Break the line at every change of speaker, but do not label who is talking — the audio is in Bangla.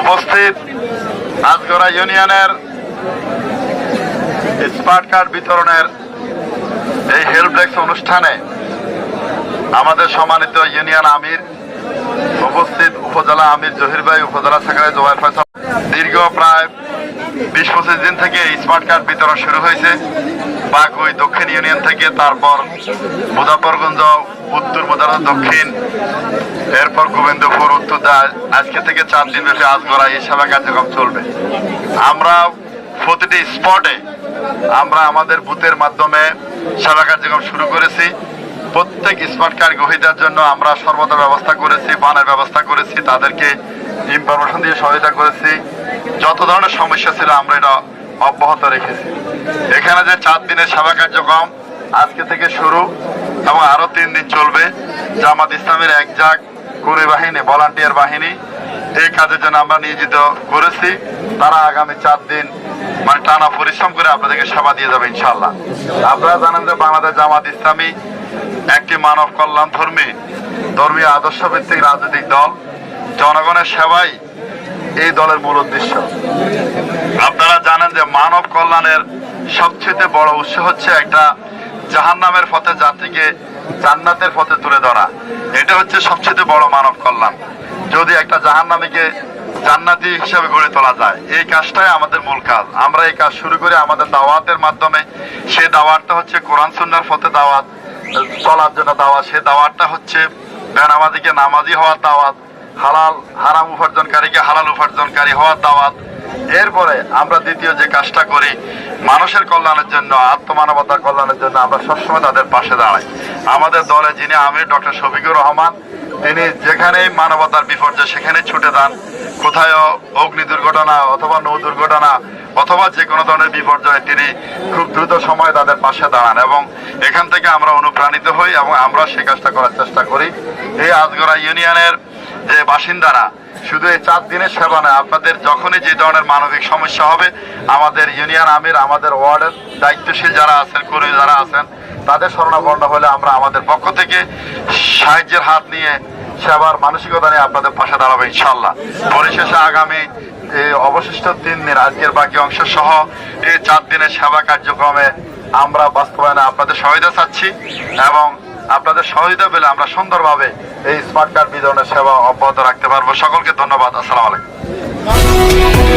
উপস্থিত আজগড়া ইউনিয়নের স্মার্ট কার্ড বিতরণের এই হেল্প ডেস্ক অনুষ্ঠানে আমাদের সম্মানিত ইউনিয়ন আমির উপস্থিত উপজেলা আমির জহির ভাই, উপজেলা সেক্রেটারি জোয়ার ফয়সাল। দীর্ঘ প্রায় বিশ পঁচিশ দিন থেকে স্মার্ট কার্ড বিতরণ শুরু হয়েছে। বাগুই দক্ষিণ ইউনিয়ন থেকে, তারপর মুজাফরগঞ্জ উত্তর মুজাফর দক্ষিণ। এরপর গোবিন্দপুর, উত্তর আজকে থেকে চার দিন ব্যাপী আজগড়া এই সেবা কার্যক্রম চলবে। আমরা প্রতিটি স্পটে আমরা আমাদের বুথের মাধ্যমে সেবা কার্যক্রম শুরু করেছি। প্রত্যেক স্মার্ট কার্ড গ্রহীতার জন্য আমরা সর্বদা ব্যবস্থা করেছি, বানের ব্যবস্থা করেছি, তাদেরকে ইনফরমেশন দিয়ে সহায়তা করেছি। যত ধরনের সমস্যা ছিল আমরা এটা অব্যাহত রেখেছি। এখানে যে চার দিনের সেবা কার্যক্রম আজকে থেকে শুরু এবং আরও তিন দিন চলবে, জামাত ইসলামের এক জাক কুড়ি বাহিনী ভলান্টিয়ার বাহিনী, এই কাজের জন্য আমরা নিয়োজিত করেছি। তারা আগামী চার দিন মানে টানা পরিশ্রম করে আপনাদেরকে সেবা দিয়ে যাবে ইনশাল্লাহ আপনারা জানেন যে বাংলাদেশ জামাত ইসলামী একটি মানব কল্যাণ ধর্মী, ধর্মীয় আদর্শ ভিত্তিক রাজনৈতিক দল। জনগণের সেবাই এই দলের মূল উদ্দেশ্য। মানব কল্যাণের সবচেয়ে বড় উৎস হচ্ছে একটা জাহান্নামের পথে জাতিকে জান্নাতের পথে তুলে ধরা। এটা হচ্ছে সবচেয়ে বড় মানব কল্যাণ। যদি একটা জাহান্নামীকে জান্নাতি হিসাবে গড়ে তোলা যায়, এই কাজটাই আমাদের মূল কাজ। আমরা এই কাজ শুরু করি আমাদের দাওয়াতের মাধ্যমে। সেই দাওয়াতটা হচ্ছে কোরআন, সুন্নার পথে দাওয়াত, চলার জন্য দাওয়াত। সে দাওয়াতটা হচ্ছে বেনামাজিকে নামাজি হওয়ার দাওয়াত, হালাল, হারাম উপার্জনকারীকে হালাল উপার্জনকারী হওয়ার দাওয়াত। এরপরে আমরা দ্বিতীয় যে কাজটা করি, মানুষের কল্যাণের জন্য, আত্মমানবতার কল্যাণের জন্য আমরা সবসময় তাদের পাশে দাঁড়াই। আমাদের দলে যিনি আমির, ডক্টর শফিকুর রহমান, তিনি যেখানেই মানবতার বিপর্যয় সেখানে ছুটে যান। কোথায় অগ্নি দুর্ঘটনা অথবা নৌ দুর্ঘটনা অথবা যে কোনো ধরনের বিপর্যয়ে, তিনি খুব দ্রুত সময়ে তাদের পাশে দাঁড়ান এবং এখান থেকে আমরা অনুপ্রাণিত হই এবং আমরা সে কাজটা করার চেষ্টা করি। এই আজগড়া ইউনিয়নের যে বাসিন্দারা শুধু এই চার দিনের সেবা নয়, আপনাদের যখনই যে ধরনের মানবিক সমস্যা হবে, আমাদের ইউনিয়ন আমির, আমাদের ওয়ার্ডের দায়িত্বশীল যারা আছেন, কর্মী যারা আছেন, তাদের শরণাপন্ন হলে আমরা আমাদের পক্ষ থেকে সাহায্যের হাত নিয়ে সেবার মানসিকতা নিয়ে আপনাদের পাশে দাঁড়াবো ইনশাল্লাহ পরিশেষে আগামী এই অবশিষ্ট তিন দিন, আজকের বাকি অংশ সহ এই চার দিনের সেবা কার্যক্রমে আমরা বাস্তবায়নে আপনাদের সহায়তা চাচ্ছি এবং আপনাদের সহযোগিতা পেলে আমরা সুন্দরভাবে এই স্মার্ট কার্ড বিতরণের সেবা অব্যাহত রাখতে পারব। সকলকে ধন্যবাদ। আসসালাম আলাইকুম।